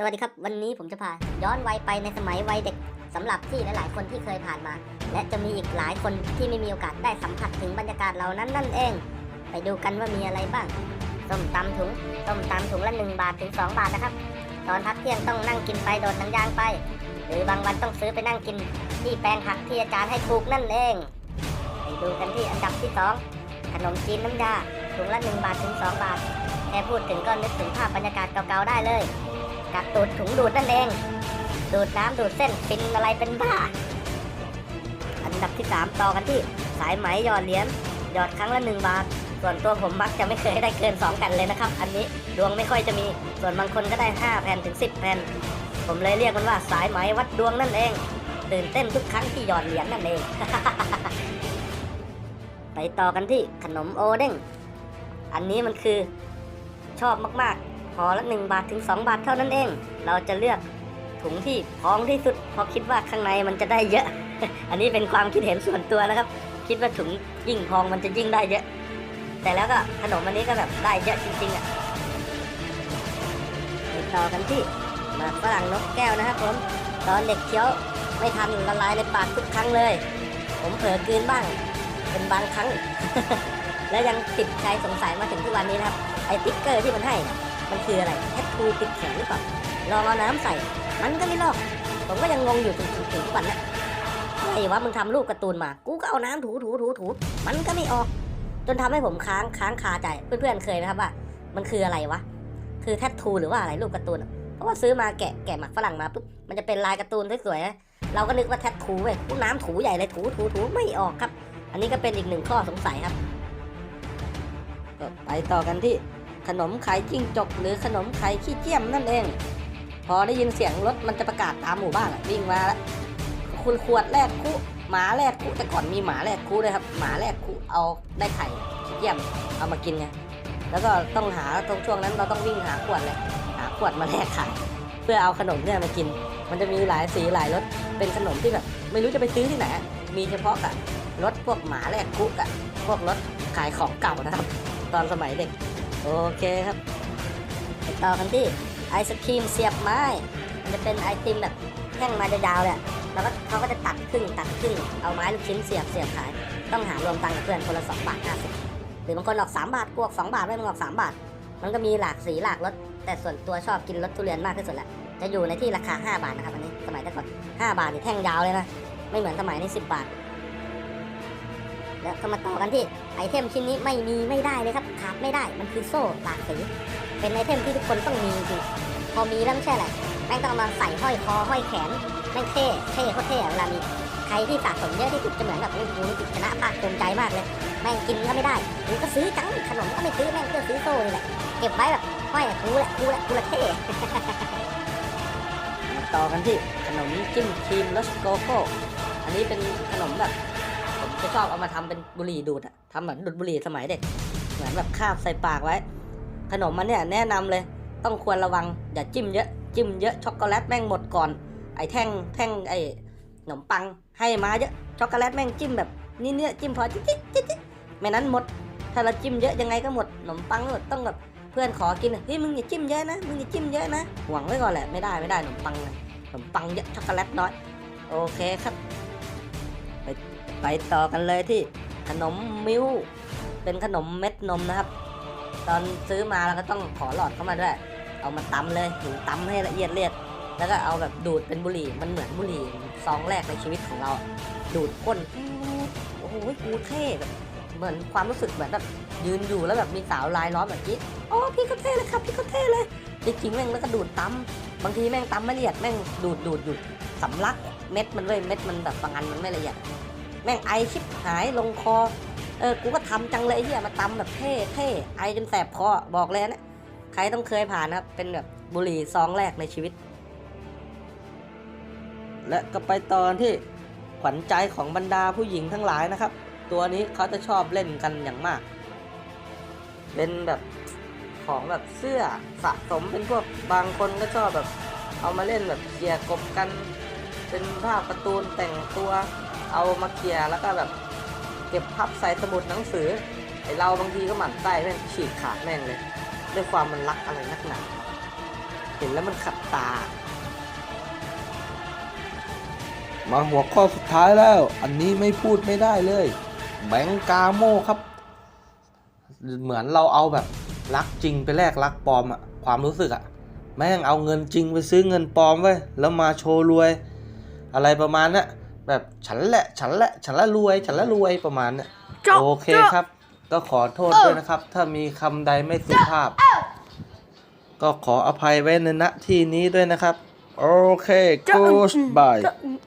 สวัสดีครับ วันนี้ผมจะพาย้อนวัยไปในสมัยวัยเด็กสำหรับที่หลาย ๆ คนที่เคยผ่านมา และจะมีอีกหลายคนที่ไม่มีโอกาสได้สัมผัสถึงบรรยากาศเหล่านั้นนั่นเอง ไปดูกันว่ามีอะไรบ้างส้มตำถุงส้มตำถุงละ1บาทถึง 2 บาทนะครับ ตอนพักเที่ยงต้องนั่งกินไปโดดหนังยางไป หรือบางวันต้องซื้อไปนั่งกิน ที่แปลงผักที่อาจารย์ให้ถูกนั่นเองไปดูกันที่อันดับที่สองขนมจีนน้ำยาถุงละ1บาทถึง 2 บาทแค่พูดถึงก็นึกถึงภาพบรรยากาศเก่าๆได้เลย กักตูดถุงดูดนั่นเอง ดูดน้ำดูดเส้นฟินอะไรเป็นบ้า อันดับที่ 3 ต่อกันที่สายไหมหยอดเหรียญหยอดครั้งละ 1 บาท ส่วนตัวผมมักจะไม่เคยได้เกิน 2 กันเลยนะครับ อันนี้ดวงไม่ค่อยจะมี ส่วนบางคนก็ได้ 5 แผ่นถึง 10 แผ่น ผมเลยเรียกมันว่าสายไหมวัดดวงนั่นเอง ตื่นเต้นทุกครั้งที่หยอดเหรียญนั่นเอง ไปต่อกันที่ขนมโอเด้ง อันนี้มันคือชอบมากๆ พอละ 1 บาทถึง 2 บาทเท่านั้นเอง เราจะเลือกถุงที่พองที่สุดเพราะคิดว่าข้างในมันจะได้เยอะ อันนี้เป็นความคิดเห็นส่วนตัวนะครับ คิดว่าถุงยิ่งพองมันจะยิ่งได้เยอะ แต่แล้วก็ขนมอันนี้ก็แบบได้เยอะจริงๆอะต่อกันที่หมากฝรั่งนกแก้วนะครับผมตอนเด็กเคี้ยวไม่ทันละลายในปากทุกครั้งเลย ผมเผลอกลืนบ้าง เป็นบางครั้ง และยังติดใจสงสัยมาถึงทุกวันนี้นะครับ ไอ้ติ๊กเกอร์ที่มันให้ มันคืออะไรแทททูติดแขนหรือเปล่าลองเอาน้ำใส่ มันก็ไม่ลอก ผมก็ยังงงอยู่ถึงถึงทุกวันนี้ไอ้วะมึงทำรูปการ์ตูนมา กูก็เอาน้ำถูถูถูถูมันก็ไม่ออก จนทำให้ผมค้างค้างคาใจ เพื่อนๆเคยไหมครับว่า มันคืออะไรวะ คือแทททูหรือว่าอะไรรูปการ์ตูน เพราะว่าซื้อมาแกะแกะหมักฝรั่งมาปุ๊บ มันจะเป็นลายการ์ตูนสวยๆ เราก็นึกว่าแทททูเว้ยกูน้ำถูใหญ่เลยถูถูถูไม่ออกครับ อันนี้ก็เป็นอีกหนึ่งข้อสงสัยครับก็ไปต่อกันที่ ขนมไข่จิ้งจกหรือขนมไข่ขี้เจียมนั่นเอง พอได้ยินเสียงรถมันจะประกาศตามหมู่บ้านอะวิ่งมาแล้วคุณขวดแรกคุหมาแรกคุแต่ก่อนมีหมาแรกคุด้วยครับหมาแรกคุเอาได้ไข่ขี้เจียมเอามากินไงแล้วก็ต้องหาตรงช่วงนั้นเราต้องวิ่งหาขวดเลยหาขวดมาแลกไข่เพื่อเอาขนมเนี่ยมากิน มันจะมีหลายสีหลายรสเป็นขนมที่แบบ ไม่รู้จะไปซื้อที่ไหนมีเฉพาะกับรถพวกหมาแรกคุกับพวกรถขายของเก่านะครับ ตอนสมัยเด็ก โอเคครับไปต่อกันที่ไอศครีมเสียบไม้ มันจะเป็นไอติมแบบแท่งไม้ยาวๆเลยอะแล้วก็เขาก็จะตัดครึ่งตัดครึ่งเอาไม้ลูกชิ้นเสียบเสียบขาย ต้องหารวมตังค์กับเพื่อนคนละสองบาทห้าสิบหรือบางคนออกสามบาทกวกสองบาทไม่มึงออกสามบาท มันก็มีหลากสีหลากรสแต่ส่วนตัวชอบกินรสทุเรียนมากที่สุดแหละจะอยู่ในที่ราคา 5 บาทนะครับอันนี้สมัยแต่ก่อน5บาทนี่แท่งยาวเลยนะไม่เหมือนสมัยนี้10 บาท แล้วก็มาต่อกันที่ไอเทมชิ้นนี้ไม่มีไม่ได้เลยครับ ขาดไม่ได้มันคือโซ่หลากสีเป็นไอเทมที่ทุกคนต้องมีจริงพอมีแล้วไม่ใช่อะไรแม่งต้องมาใส่ห้อยคอห้อยแขนแม่งเท่เท่โคตเท่เวลามีใครที่สะสมเยอะที่สุดจะเหมือนแบบโอ้โหนี่ชนะภาคภูมิใจมากเลย แม่งกินก็ไม่ได้กูก็ซื้อจังขนมก็ไม่ซื้อแม่งเพื่อซื้อโซ่นี่แหละเก็บไว้แบบห้อยกูแหละกูแหละกูแหละเท่ต่อกันที่ขนมจิ้มครีมรสโกโก้อันนี้เป็นขนมแบบ จะชอบเอามาทำเป็นบุหรี่ดูดอะทำเหมือนดูดบุหรี่สมัยเด็ก เหมือนแบบคาบใส่ปากไว้ ขนมมันเนี่ยแนะนำเลย ต้องควรระวังอย่าจิ้มเยอะจิ้มเยอะช็อกโกแลตแม่งหมดก่อน ไอ้แท่งแท่งไอ้ขนมปังให้มาเยอะช็อกโกแลตแม่งจิ้มแบบนี่เนื้อจิ้มพอจิ๊ดจิ๊ดจิ๊ดจิ๊ดไม่นั้นหมด ถ้าเราจิ้มเยอะยังไงก็หมดขนมปังหมดต้องแบบเพื่อนขอกินเฮ้ยมึงอย่าจิ้มเยอะนะมึงอย่าจิ้มเยอะนะหวังไว้ก่อนแหละไม่ได้ไม่ได้ขนมปังขนมปังเยอะช็อกโกแลตน้อย โอเคครับ ไปต่อกันเลยที่ขนมมิ้ว เป็นขนมเม็ดนมนะครับ ตอนซื้อมาเราก็ต้องขอหลอดเข้ามาด้วย เอามาตำเลยถึงตำให้ละเอียดเรียด แล้วก็เอาแบบดูดเป็นบุหรี่ มันเหมือนบุหรี่ซองแรกในชีวิตของเรา ดูดก้นโอ้โหกูเท่แบบเหมือนความรู้สึกเหมือนแบบยืนอยู่แล้วแบบมีสาวลายล้อมแบบนี้โอ้พี่เขาเท่เลยครับพี่เขาเท่เลยจริงๆแม่งแล้วก็ดูดตำบางทีแม่งตำไม่ละเอียดแม่งดูดดูดอยู่สำลักเม็ดมันเลยเม็ดมันแบบบางอันมันไม่ละเอียด แม่งไอชิบหายลงคอ เออ กูก็ทำจังเลยเฮียมาตำแบบเท่เท่ไอจนแสบคอบอกเลยนะใครต้องเคยผ่านนะครับ เป็นแบบบุหรี่ซองแรกในชีวิต และก็ไปตอนที่ขวัญใจของบรรดาผู้หญิงทั้งหลายนะครับ ตัวนี้เขาจะชอบเล่นกันอย่างมาก เป็นแบบของแบบเสื้อสะสมเป็นพวกบางคนก็ชอบแบบ เอามาเล่นแบบเกียร์กบกัน เป็นภาพการ์ตูนแต่งตัว เอามาเกียร์แล้วก็แบบเก็บพับใส่สมุดหนังสือไอเราบางทีก็หมั่นไส้แม่งฉีกขาดแม่งเลยด้วยความมันรักอะไรนักหนาเห็นแล้วมันขับตา มาหัวข้อสุดท้ายแล้ว อันนี้ไม่พูดไม่ได้เลย แบงกาโมครับ เหมือนเราเอาแบบรักจริงไปแลกรักปลอมอะความรู้สึกอะแม่งเอาเงินจริงไปซื้อเงินปลอมไว้แล้วมาโชว์รวย อะไรประมาณเนี้ แบบฉันแหละฉันแหละฉันละรวยฉันละรวยประมาณเนี้ยโอเคครับ ก็ขอโทษด้วยนะครับ ถ้ามีคำใดไม่สุภาพ ก็ขออภัยไว้ในณที่นี้ด้วยนะครับ โอเค goodbye อืมอืม